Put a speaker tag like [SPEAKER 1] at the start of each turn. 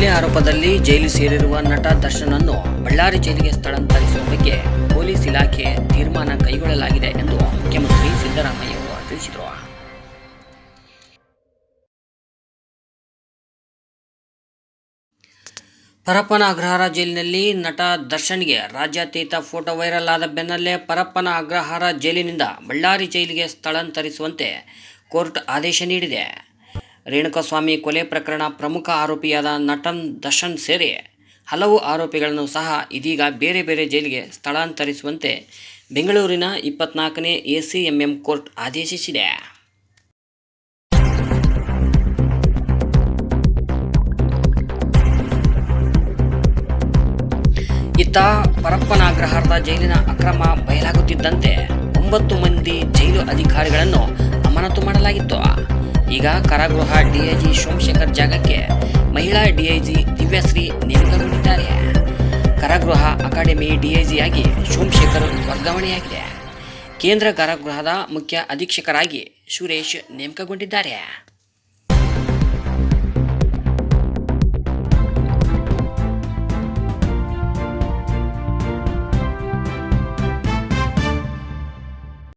[SPEAKER 1] ಕೊಲೆ ಆರೋಪದಲ್ಲಿ ಜೈಲು ಸೇರಿರುವ ನಟ ದರ್ಶನನ್ನು ಬಳ್ಳಾರಿ ಜೈಲಿಗೆ ಸ್ಥಳಾಂತರಿಸುವ ಬಗ್ಗೆ ಪೊಲೀಸ್ ಇಲಾಖೆ ತೀರ್ಮಾನ ಕೈಗೊಳ್ಳಲಾಗಿದೆ ಎಂದು ಮುಖ್ಯಮಂತ್ರಿ ಸಿದ್ದರಾಮಯ್ಯ ಅವರು ತಿಳಿಸಿದರು. ಪರಪ್ಪನ ಅಗ್ರಹಾರ ಜೈಲಿನಲ್ಲಿ ನಟ ದರ್ಶನ್ಗೆ ರಾಜ್ಯಾತೀತ ಫೋಟೋ ವೈರಲ್ ಆದ ಬೆನ್ನಲ್ಲೇ ಪರಪ್ಪನ ಅಗ್ರಹಾರ ಜೈಲಿನಿಂದ ಬಳ್ಳಾರಿ ಜೈಲಿಗೆ ಸ್ಥಳಾಂತರಿಸುವಂತೆ ಕೋರ್ಟ್ ಆದೇಶ ನೀಡಿದೆ. ರೇಣುಕಸ್ವಾಮಿ ಕೊಲೆ ಪ್ರಕರಣ ಪ್ರಮುಖ ಆರೋಪಿಯಾದ ನಟನ್ ದರ್ಶನ್ ಸೇರಿ ಹಲವು ಆರೋಪಿಗಳನ್ನು ಸಹ ಇದೀಗ ಬೇರೆ ಬೇರೆ ಜೈಲಿಗೆ ಸ್ಥಳಾಂತರಿಸುವಂತೆ ಬೆಂಗಳೂರಿನ ಇಪ್ಪತ್ನಾಲ್ಕನೇ ಎಸಿಎಂಎಂ ಕೋರ್ಟ್ ಆದೇಶಿಸಿದೆ. ಇತ್ತ ಪರಪ್ಪನ ಅಗ್ರಹಾರದ ಜೈಲಿನ ಅಕ್ರಮ ಬಯಲಾಗುತ್ತಿದ್ದಂತೆ ಒಂಬತ್ತು ಮಂದಿ ಜೈಲು ಅಧಿಕಾರಿಗಳನ್ನು ಅಮಾನತು ಮಾಡಲಾಗಿತ್ತು. ಈಗ ಕಾರಾಗೃಹ ಡಿಐಜಿ ಸೋಮಶೇಖರ್ ಜಾಗಕ್ಕೆ ಮಹಿಳಾ ಡಿಐಜಿ ದಿವ್ಯಶ್ರೀ ನೇಮಕಗೊಂಡಿದ್ದಾರೆ. ಕಾರಾಗೃಹ ಅಕಾಡೆಮಿ ಡಿಐಜಿಯಾಗಿ ಸೋಮಶೇಖರ್ ವರ್ಗಾವಣೆಯಾಗಿದೆ. ಕೇಂದ್ರ ಕಾರಾಗೃಹದ ಮುಖ್ಯ ಅಧೀಕ್ಷಕರಾಗಿ ಸುರೇಶ್ ನೇಮಕಗೊಂಡಿದ್ದಾರೆ.